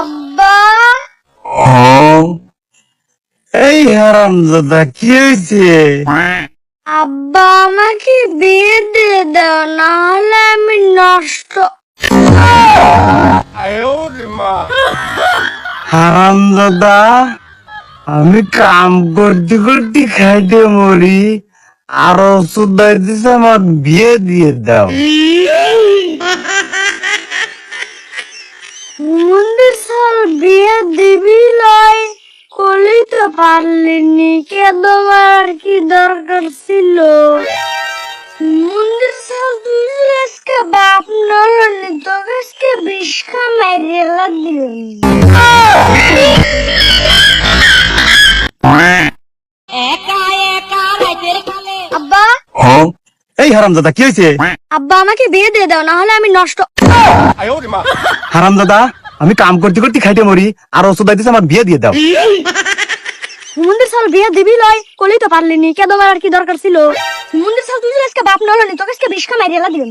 আব্বা? এই হারামজাদা কি হয়েছে? আব্বা আমাকে বিয়ে দিয়ে দাও না হলে আমি নষ্ট। হারামজাদা আমি কাম করতে করতে খাইতে মরি। আর ওষুধ দিছে, আমার বিয়ে দিয়ে দাও। মন্দির সাল বিয়ে দিবি লয় কলি তো পারলিনি কে তোমার কি দরকার ছিল? মন্দির সাল তুই আজকে বাপ নলনি তোকে আজকে বিষকা মেরে দিলাম এই হারামজাদা কি হয়েছে আব্বা আমাকে বিয়ে দিয়ে দাও না হলে আমি নষ্ট হারামজাদা আমি কাম করতে করতে খাইতে মরি আর ওষুধ দিছে আমার বিয়ে দিয়ে দাও। মন্দির সাল বিয়ে দিবি লয় কলি তো কে তোমার আর কি দরকার ছিল? মন্দির সাল তুই আজকে বাপ নলনি তোকে আজকে দিলাম।